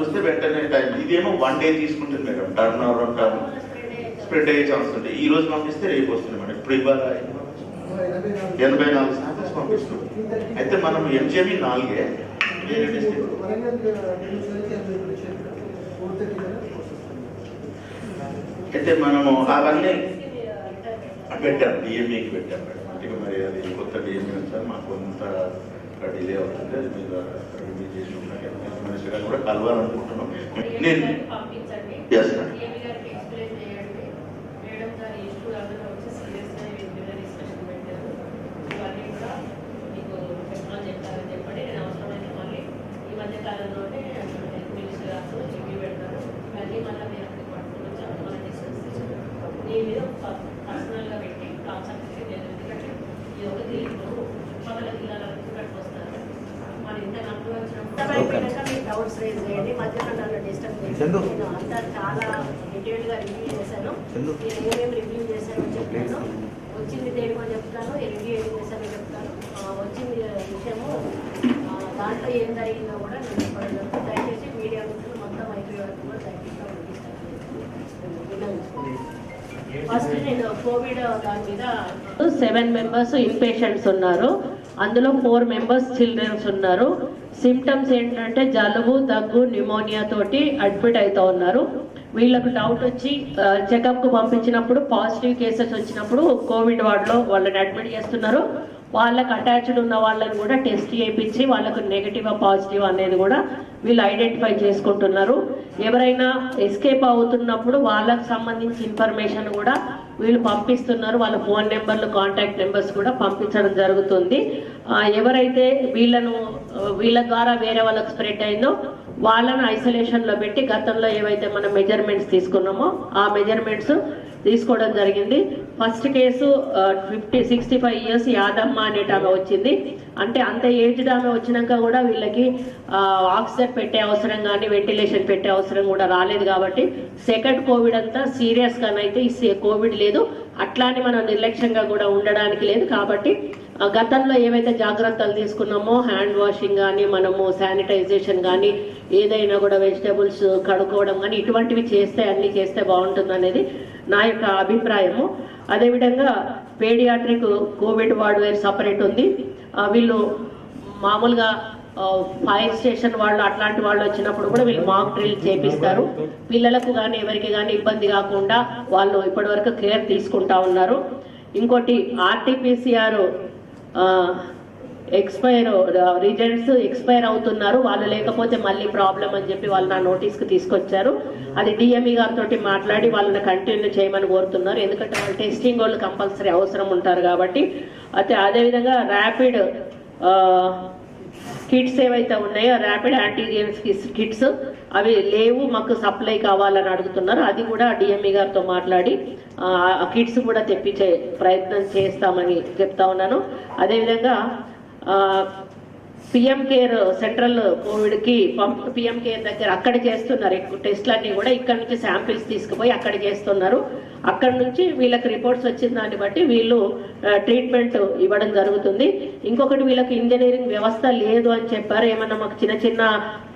వస్తే వెంటనే టైం ఇదేమో వన్ డే తీసుకుంటుంది madam. Turn our turn spread అయ్యే ఛాన్స్ ఉంటాయి ఈ రోజు పంపిస్తే రేపు వస్తుంది మేడం. ఇప్పుడు ఇవాళ ఎనభై నాలుగు శాంపిల్స్ పంపిస్తుంది అయితే మనం ఎంజిఎంఈ నాలుగే. వేరే డిస్ట్రిక్ట్. అయితే మనము అవన్నీ పెట్టాం. డిఎంఏకి పెట్టాం మేడం. అంటే మరి అది కొత్త డిఎంఏ సార్ మాకు కొంత డిలే అవుతుంది అది మీరు రివ్యూ చేసి ఉన్నాక మినిస్టర్ గారు కూడా కలవాలనుకుంటున్నాం. నేను నేను హెల్త్ మినిస్టర్ గారు రివ్యూ పెడతారు. మళ్ళీ మళ్ళీ మీరు అక్కడికి పట్టుకుని వచ్చి అప్పుడు మనం డిస్కస్ చేసాం నీ మీద పర్సనల్గా పెట్టి కాన్సెప్ట్ నేను ఈ ఒక దీంట్లో కట్టుకొస్తారు డౌట్స్ రేజ్ చేయండి. మధ్యలో నన్ను డిస్టర్బ్. నేను అంతా చాలా రివ్యూ చేశాను. నేను ఏమేమి రివ్యూ చేశానో చెప్తాను వచ్చింది దేనికో చెప్తాను రివ్యూ ఏం చేశానో చెప్తాను. వచ్చింది విషయము ఆ, దాంట్లో ఏం జరిగిందో కూడా నేను చెప్పడం జరుగుతుంది. దయచేసి మీడియా మిత్రులు మొత్తం వరకు కూడా దయచేసి ఫస్ట్ నేను కోవిడ్ దాని మీద సెవెన్ మెంబర్స్ ఇన్ పేషెంట్స్ ఉన్నారు. అందులో ఫోర్ మెంబర్స్ చిల్డ్రన్స్ ఉన్నారు. సిమ్టమ్స్ ఏంటంటే జలుబు దగ్గు న్యూమోనియా తోటి అడ్మిట్ అవుతూ ఉన్నారు. వీళ్ళకు డౌట్ వచ్చి చెకప్కు పంపించినప్పుడు పాజిటివ్ కేసెస్ వచ్చినప్పుడు కోవిడ్ వార్డులో వాళ్ళని అడ్మిట్ చేస్తున్నారు. వాళ్ళకి అటాచ్డ్ ఉన్న వాళ్ళని కూడా టెస్ట్ చేయించి వాళ్ళకు నెగటివ్ పాజిటివ్ అనేది కూడా వీళ్ళు ఐడెంటిఫై చేసుకుంటున్నారు. ఎవరైనా ఎస్కేప్ అవుతున్నప్పుడు వాళ్ళకు సంబంధించి ఇన్ఫర్మేషన్ కూడా వీళ్ళు పంపిస్తున్నారు. వాళ్ళ ఫోన్ నెంబర్లు కాంటాక్ట్ నెంబర్స్ కూడా పంపించడం జరుగుతుంది. ఎవరైతే వీళ్ళను వీళ్ళ ద్వారా వేరే వాళ్ళకు స్ప్రెడ్ అయిందో వాళ్ళని ఐసోలేషన్లో పెట్టి గతంలో ఏవైతే మనం మెజర్మెంట్స్ తీసుకున్నామో ఆ మెజర్మెంట్స్ తీసుకోవడం జరిగింది. First case fifty sixty five years Yadamma అనేట ఆమె వచ్చింది. అంటే అంత ఏజ్డ్ ఆమె వచ్చినాక కూడా వీళ్ళకి ఆక్సిజన్ పెట్టే అవసరం కానీ వెంటిలేషన్ పెట్టే అవసరం కూడా రాలేదు కాబట్టి సెకండ్ కోవిడ్ అంతా సీరియస్గానైతే ఈ కోవిడ్ లేదు. అట్లానే మనం నిర్లక్ష్యంగా కూడా ఉండడానికి లేదు కాబట్టి గతంలో ఏవైతే జాగ్రత్తలు తీసుకున్నామో హ్యాండ్ వాషింగ్ కానీ మనము శానిటైజేషన్ కానీ ఏదైనా కూడా వెజిటేబుల్స్ కడుక్కోవడం కానీ ఇటువంటివి చేస్తే అన్ని చేస్తే బాగుంటుంది అనేది నా యొక్క అభిప్రాయము. అదేవిధంగా paediatric COVID ward where separate ఉంది వీళ్ళు మామూలుగా ఫైర్ స్టేషన్ వాళ్ళు అట్లాంటి వాళ్ళు వచ్చినప్పుడు కూడా వీళ్ళు మాక్ డ్రిల్ చేపిస్తారు. పిల్లలకు కానీ ఎవరికి కానీ ఇబ్బంది కాకుండా వాళ్ళు ఇప్పటివరకు కేర్ తీసుకుంటా ఉన్నారు. ఇంకోటి ఆర్టీపీసీఆర్ ఎక్స్పైర్ రిజల్ట్స్ ఎక్స్పైర్ అవుతున్నారు. వాళ్ళు లేకపోతే మళ్ళీ ప్రాబ్లం అని చెప్పి వాళ్ళు నా నోటీస్కి తీసుకొచ్చారు. అది డిఎంఈ గారితో మాట్లాడి వాళ్ళని కంటిన్యూ చేయమని కోరుతున్నారు. ఎందుకంటే వాళ్ళు టెస్టింగ్ వాళ్ళు కంపల్సరీ అవసరం ఉంటారు కాబట్టి. అయితే అదేవిధంగా ర్యాపిడ్ కిట్స్ ఏవైతే ఉన్నాయో ర్యాపిడ్ యాంటీజెన్స్ కిట్స్ అవి లేవు మాకు సప్లై కావాలని అడుగుతున్నారు. అది కూడా డిఎంఈ గారితో మాట్లాడి ఆ కిట్స్ కూడా తెప్పించే ప్రయత్నం చేస్తామని చెప్తా ఉన్నాను. అదేవిధంగా పిఎం కేర్ సెంట్రల్ కోవిడ్కి పిఎం కేర్ దగ్గర అక్కడ చేస్తున్నారు. ఎక్కువ టెస్ట్లన్నీ కూడా ఇక్కడ నుంచి శాంపిల్స్ తీసుకుపోయి అక్కడ చేస్తున్నారు. అక్కడ నుంచి వీళ్ళకి రిపోర్ట్స్ వచ్చిన దాన్ని బట్టి వీళ్ళు ట్రీట్మెంట్ ఇవ్వడం జరుగుతుంది. ఇంకొకటి వీళ్ళకి ఇంజనీరింగ్ వ్యవస్థ లేదు అని చెప్పారు. ఏమన్నా మాకు చిన్న చిన్న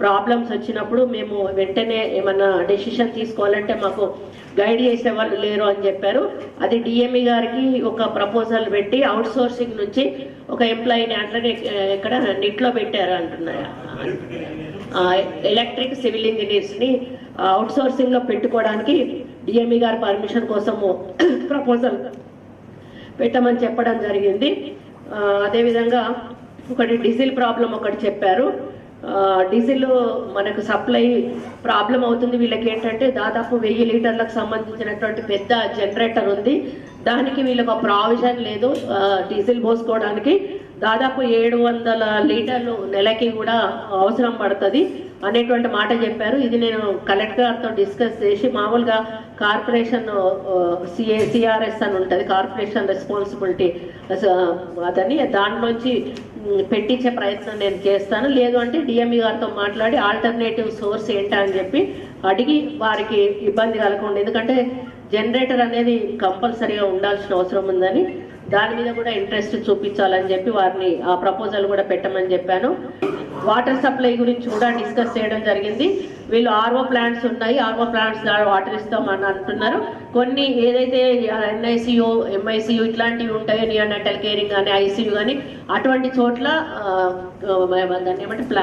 ప్రాబ్లమ్స్ వచ్చినప్పుడు మేము వెంటనే ఏమన్నా డెసిషన్ తీసుకోవాలంటే మాకు గైడ్ చేసే వాళ్ళు లేరు అని చెప్పారు. అది డిఎంఈ గారికి ఒక ప్రపోజల్ పెట్టి అవుట్ సోర్సింగ్ నుంచి ఒక ఎంప్లాయీని అట్లనే ఇక్కడ నిట్లో పెట్టారు అంటున్నారు ఎలక్ట్రిక్ సివిల్ ఇంజనీర్స్ని అవుట్ సోర్సింగ్లో పెట్టుకోవడానికి డిఎంఈ గారి పర్మిషన్ కోసము ప్రపోజల్ పెట్టమని చెప్పడం జరిగింది. అదేవిధంగా ఒకటి డీజిల్ ప్రాబ్లం ఒకటి చెప్పారు. డీజిల్ మనకు సప్లై ప్రాబ్లం అవుతుంది. వీళ్ళకి ఏంటంటే దాదాపు వెయ్యి లీటర్లకు సంబంధించినటువంటి పెద్ద జనరేటర్ ఉంది. దానికి వీళ్ళకి ఒక ప్రావిజన్ లేదు. డీజిల్ పోసుకోవడానికి దాదాపు ఏడు వందల లీటర్లు నెలకి కూడా అవసరం పడుతుంది. అనేటువంటి మాట చెప్పారు. ఇది నేను కలెక్టర్ గారితో డిస్కస్ చేసి మామూలుగా కార్పొరేషన్ సిఏ సిఆర్ఎస్ అని ఉంటుంది. కార్పొరేషన్ రెస్పాన్సిబిలిటీ అతని దాంట్లోంచి పెట్టించే ప్రయత్నం నేను చేస్తాను. లేదు అంటే డిఎంఈ గారితో మాట్లాడి ఆల్టర్నేటివ్ సోర్స్ ఏంటా అని చెప్పి అడిగి వారికి ఇబ్బంది కలగకుండా ఎందుకంటే జనరేటర్ అనేది కంపల్సరీగా ఉండాల్సిన అవసరం ఉందని దాని మీద కూడా ఇంట్రెస్ట్ చూపించాలని చెప్పి వారిని ఆ ప్రపోజల్ కూడా పెట్టమని చెప్పాను. వాటర్ సప్లై గురించి కూడా డిస్కస్ చేయడం జరిగింది. వీళ్ళు ఆర్ఓ ప్లాంట్స్ ఉన్నాయి ఆర్ఓ ప్లాంట్స్ ద్వారా వాటర్ ఇస్తామని అంటున్నారు. కొన్ని ఏదైతే ఎన్ఐసియు ఎంఐసియు ఇట్లాంటివి ఉంటాయో నియోనటల్ కేరింగ్ కానీ ఐసీయూ కానీ అటువంటి చోట్ల దాన్ని ఏమంటే ప్లా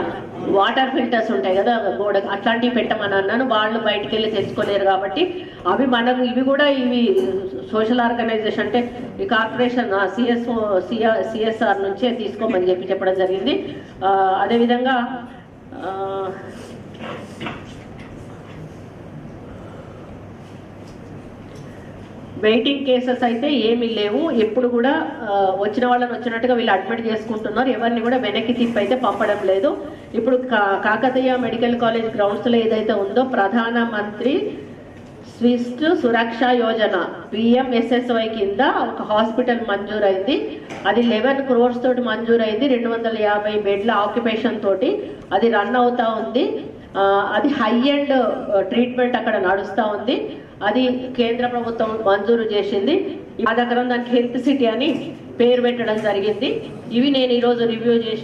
వాటర్ ఫిల్టర్స్ ఉంటాయి కదా గోడ అట్లాంటివి పెట్టమని అన్నాను. వాళ్ళు బయటికి వెళ్ళి తెచ్చుకోలేరు కాబట్టి అవి మనకు ఇవి కూడా ఇవి సోషల్ ఆర్గనైజేషన్ అంటే ఈ కార్పొరేషన్ సిఎస్ఓ సిఎస్ఆర్ నుంచే తీసుకోమని చెప్పి చెప్పడం జరిగింది. అదేవిధంగా వెయిటింగ్ కేసెస్ అయితే ఏమీ లేవు. ఎప్పుడు కూడా వచ్చిన వాళ్ళని వచ్చినట్టుగా వీళ్ళు అడ్మిట్ చేసుకుంటున్నారు. ఎవరిని కూడా వెనక్కి తిప్పి అయితే పంపడం లేదు. ఇప్పుడు కా- కాకతీయ మెడికల్ కాలేజ్ గ్రౌండ్స్లో ఏదైతే ఉందో ప్రధాన మంత్రి స్విస్ట్ సురక్ష యోజన పిఎంఎస్ఎస్వై కింద ఒక హాస్పిటల్ మంజూరైంది. అది లెవెన్ క్రోర్స్ తోటి మంజూరైంది. రెండు వందల యాభై బెడ్ల ఆక్యుపేషన్ తోటి అది రన్ అవుతా ఉంది. అది హై అండ్ ట్రీట్మెంట్ అక్కడ నడుస్తూ ఉంది. అది కేంద్ర ప్రభుత్వం మంజూరు చేసింది. మా దగ్గర దానికి హెల్త్ సిటీ అని పేరు పెట్టడం జరిగింది. ఇవి నేను ఈరోజు రివ్యూ చేసి